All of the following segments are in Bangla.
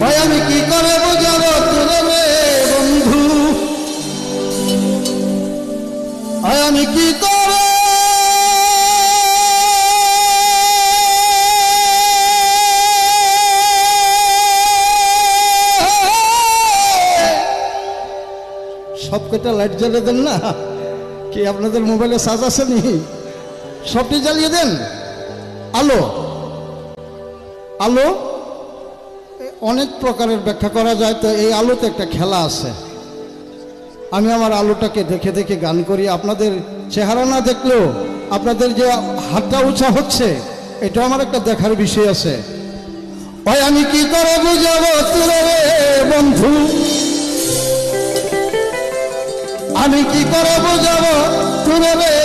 ভাই, আমি কি করে বোঝাবো তোরে বন্ধু? আমি কি করে সব কটা লাইট জ্বালিয়ে দেন না? কি আপনাদের মোবাইলে চার্জ আসেনি সবটি জ্বালিয়ে দেন। আলো? আলো? অনেক প্রকারের ব্যাখ্যা করা যায়, তো এই আলোতে একটা খেলা আছে। আমি আমার আলোটাকে দেখে দেখে গান করি। আপনাদের চেহারা না দেখলেও আপনাদের যে হাতটা উঁচা হচ্ছে এটা আমার একটা দেখার বিষয় আছে। ওই আমি কি করে বুঝাবো বন্ধু? আমি কি করে বুঝাবো তোরে রে?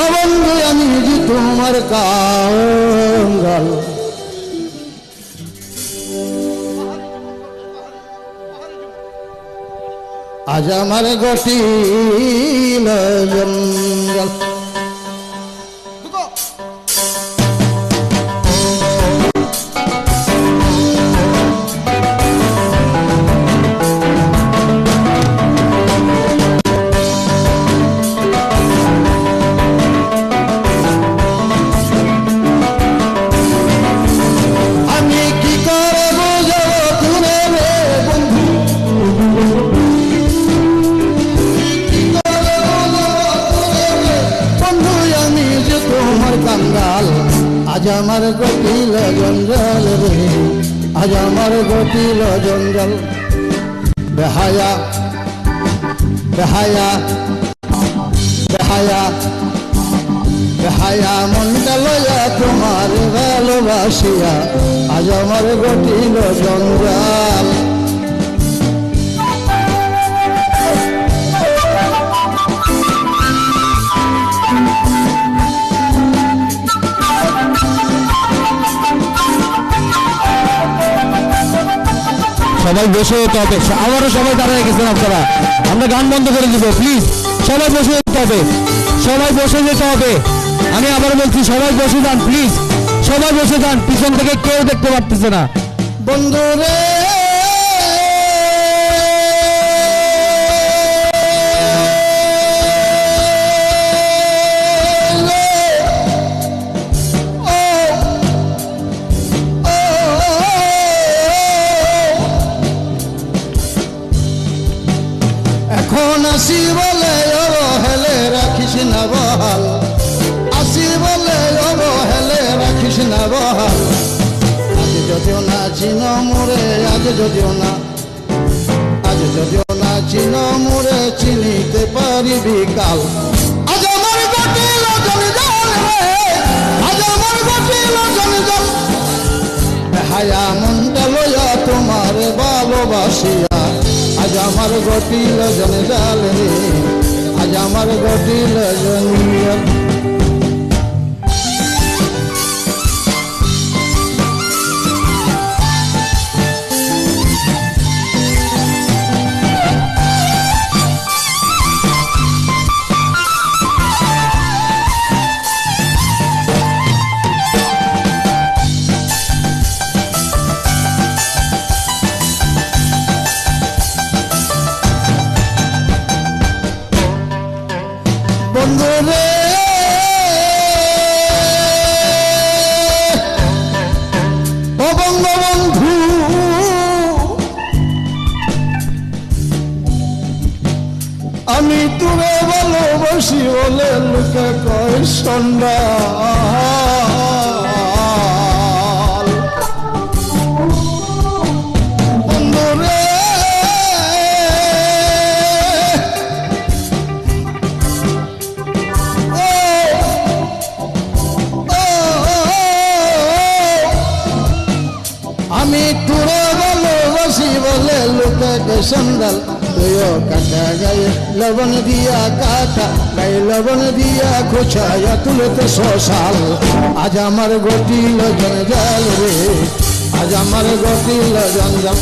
ও বন্ধু, আমি তোমার কাঙ্গাল। আজ আমার গটিল জঙ্গল আমার গতিল জঞ্জাল রে, আজ আমার গতিল জঞ্জাল বেহায়া বেহায়া বেহায়া বেহায়া মনটা লয়া তোমার ভালোবাসিয়া, আজ আমার গতিল জঞ্জাল সবাই বসে যেতে হবে। সবাই দাঁড়ায় গেছেন আপনারা। আমরা গান বন্ধ করে দিব প্লিজ সবাই বসে যেতে হবে। সবাই বসে যেতে হবে। আমি আবার বলছি, সবাই বসে যান প্লিজ সবাই বসে যান, পিছন থেকে কেউ দেখতে পারতেছে না। বন্ধু আসি বলে হেলে রাখিস না বহাল। আসি বলে হেলে রাখিস না বহাল। আজ যদিও না চিন মোরে, আজ যদিও না, আজ যদিও না চিন মোরে, চিনিতে পারিবি কাল। আমার গটিল জঞ্জাল রে আজ আমার গটিল জঞ্জাল বন্ধু রে বঙ্গবন্ধু। আমি তোরে ভালোবাসি বলে লোকে কয় সন্ধ্যা। সন্দাল তুইও কাটা গায়ে লবণ দিয়া কাটা গায়ে লবণ দিয়া খোঁচায়া তুলতে শশাল। আজ আমার গটিল জঞ্জাল রে, আজ আমার গটিল জঞ্জাল।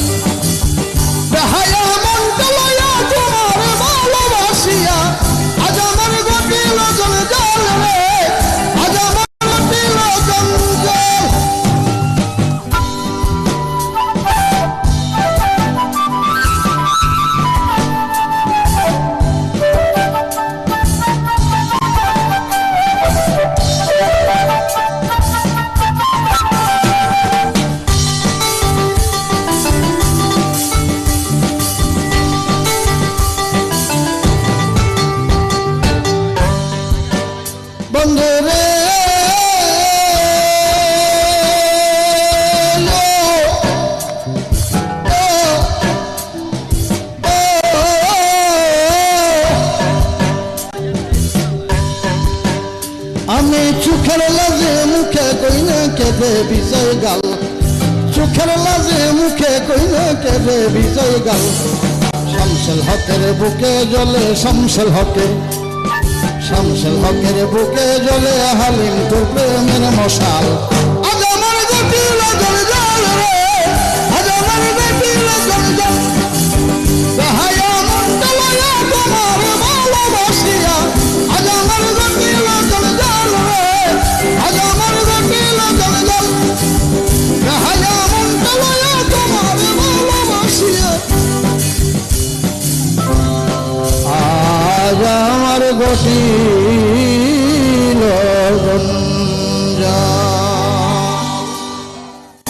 চোখের লাজে মুখে কইনে কেঁদে বিজয় গাল। চোখের লাজে মুখে কইনে কেঁদে বিজয় গাল। শামসেল হকের বুকে জলে শামসেল হকে। শামসেল হকের বুকে জলে হালিম তোর প্রেমের মশাল। আজ আমার গতি